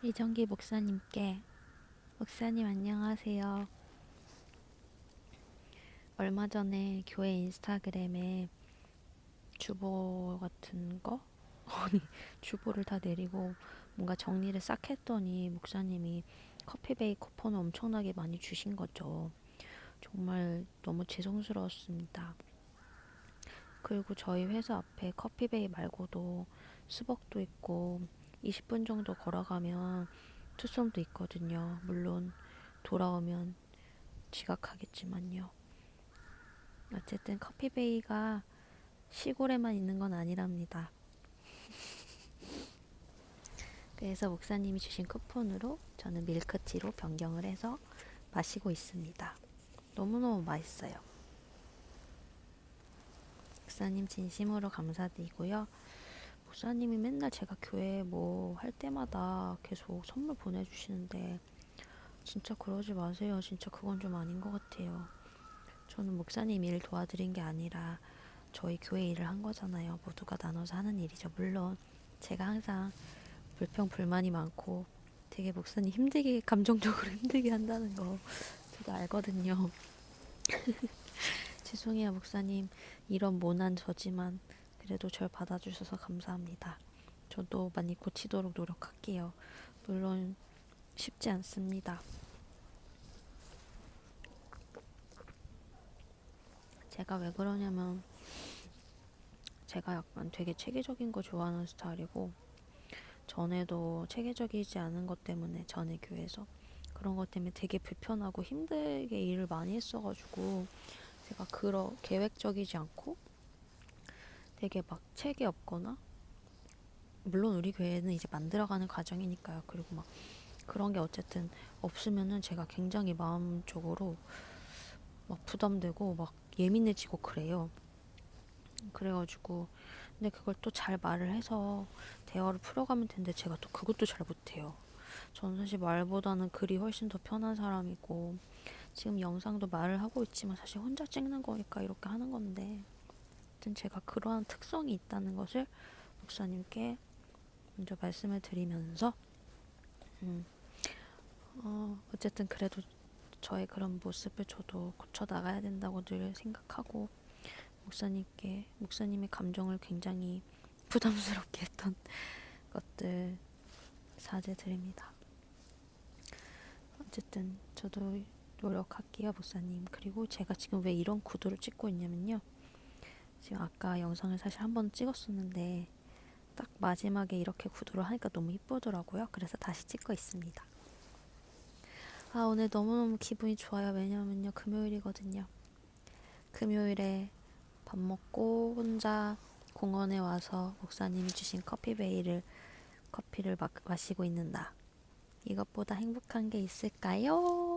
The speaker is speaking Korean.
이정기 목사님께 목사님 안녕하세요. 얼마 전에 교회 인스타그램에 주보 같은 거 아니 주보를 다 내리고 뭔가 정리를 싹 했더니 목사님이 커피베이 쿠폰을 엄청나게 많이 주신 거죠. 정말 너무 죄송스러웠습니다. 그리고 저희 회사 앞에 커피베이 말고도 스벅도 있고 20분 정도 걸어가면 투썸도 있거든요. 물론 돌아오면 지각하겠지만요. 어쨌든 커피베이가 시골에만 있는 건 아니랍니다. 그래서 목사님이 주신 쿠폰으로 저는 밀크티로 변경을 해서 마시고 있습니다. 너무너무 맛있어요. 목사님 진심으로 감사드리고요. 목사님이 맨날 제가 교회 뭐 할 때마다 계속 선물 보내주시는데 진짜 그러지 마세요. 진짜 그건 좀 아닌 것 같아요. 저는 목사님 일 도와드린 게 아니라 저희 교회 일을 한 거잖아요. 모두가 나눠서 하는 일이죠. 물론 제가 항상 불평 불만이 많고 되게 목사님 힘들게 감정적으로 힘들게 한다는 거 저도 알거든요. 죄송해요 목사님 이런 모난 저지만 그래도 절 받아주셔서 감사합니다. 저도 많이 고치도록 노력할게요. 물론 쉽지 않습니다. 제가 왜 그러냐면 제가 약간 되게 체계적인 거 좋아하는 스타일이고 전에도 체계적이지 않은 것 때문에 전에 교회에서 그런 것 때문에 되게 불편하고 힘들게 일을 많이 했어가지고 제가 그러 계획적이지 않고 되게 막 책이 없거나 물론 우리 교회는 이제 만들어가는 과정이니까요. 그리고 막 그런 게 어쨌든 없으면은 제가 굉장히 마음적으로 막 부담되고 막 예민해지고 그래요. 그래가지고 근데 그걸 또 잘 말을 해서 대화를 풀어가면 되는데 제가 또 그것도 잘 못해요. 저는 사실 말보다는 글이 훨씬 더 편한 사람이고 지금 영상도 말을 하고 있지만 사실 혼자 찍는 거니까 이렇게 하는 건데 어쨌든 제가 그러한 특성이 있다는 것을 목사님께 먼저 말씀을 드리면서 음, 어, 어쨌든 그래도 저의 그런 모습을 저도 고쳐 나가야 된다고 늘 생각하고 목사님께 목사님의 감정을 굉장히 부담스럽게 했던 것들 사죄드립니다. 어쨌든 저도 노력할게요, 목사님. 그리고 제가 지금 왜 이런 구도를 찍고 있냐면요. 지금 아까 영상을 사실 한 번 찍었었는데 딱 마지막에 이렇게 구도를 하니까 너무 이쁘더라고요. 그래서 다시 찍고 있습니다. 아, 오늘 너무너무 기분이 좋아요. 왜냐면요, 금요일이거든요. 금요일에 밥 먹고 혼자 공원에 와서 목사님이 주신 커피베이를 커피를 마, 마시고 있는 나. 이것보다 행복한 게 있을까요?